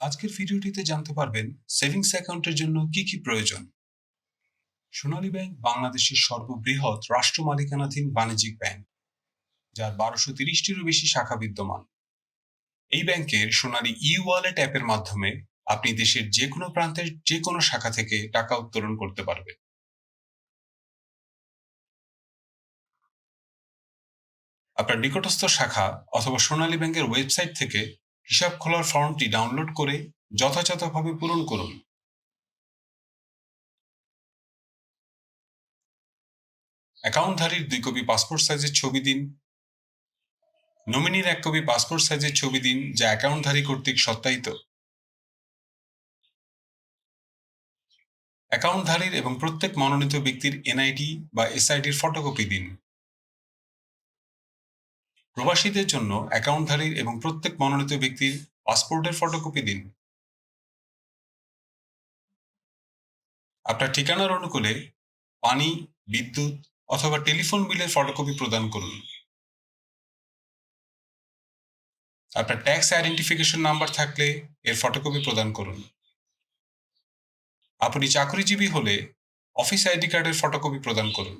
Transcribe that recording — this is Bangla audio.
আজকের ভিডিওটিতে জানতে পারবেন সেভিংস অ্যাকাউন্টের জন্য কি কি প্রয়োজন। সোনালী ব্যাংক বাংলাদেশের সর্ববৃহৎ রাষ্ট্র মালিকানাধীন বাণিজ্যিক ব্যাংক, যার বারোশো তিরিশটিরও বেশি শাখা বিদ্যমান। এই ব্যাংকের সোনালী ই ওয়ালেট অ্যাপের মাধ্যমে আপনি দেশের যে কোনো প্রান্তের যে কোনো শাখা থেকে টাকা উত্তোলন করতে পারবেন। আপনার নিকটস্থ শাখা অথবা সোনালী ব্যাংকের ওয়েবসাইট থেকে হিসাব খোলার ফর্মটি ডাউনলোড করে যথাযথভাবে পূরণ করুন। অ্যাকাউন্টধারীর দুই কপি পাসপোর্ট সাইজের ছবি দিন। নমিনির এক কপি পাসপোর্ট সাইজের ছবি দিন, যা অ্যাকাউন্টধারী কর্তৃক সত্যায়িত। অ্যাকাউন্টধারীর এবং প্রত্যেক মনোনীত ব্যক্তির এনআইডি বা এসআইডির ফটোকপি দিন। প্রবাসীদের জন্য অ্যাকাউন্টধারীর এবং প্রত্যেক মনোনীত ব্যক্তির পাসপোর্টের ফটোকপি দিন। আপনার ঠিকানার অনুকূলে পানি, বিদ্যুৎ অথবা টেলিফোন বিলের ফটোকপি প্রদান করুন। আপনার ট্যাক্স আইডেন্টিফিকেশন নাম্বার থাকলে এর ফটোকপি প্রদান করুন। আপনি চাকরিজীবী হলে অফিস আইডি কার্ডের ফটোকপি প্রদান করুন।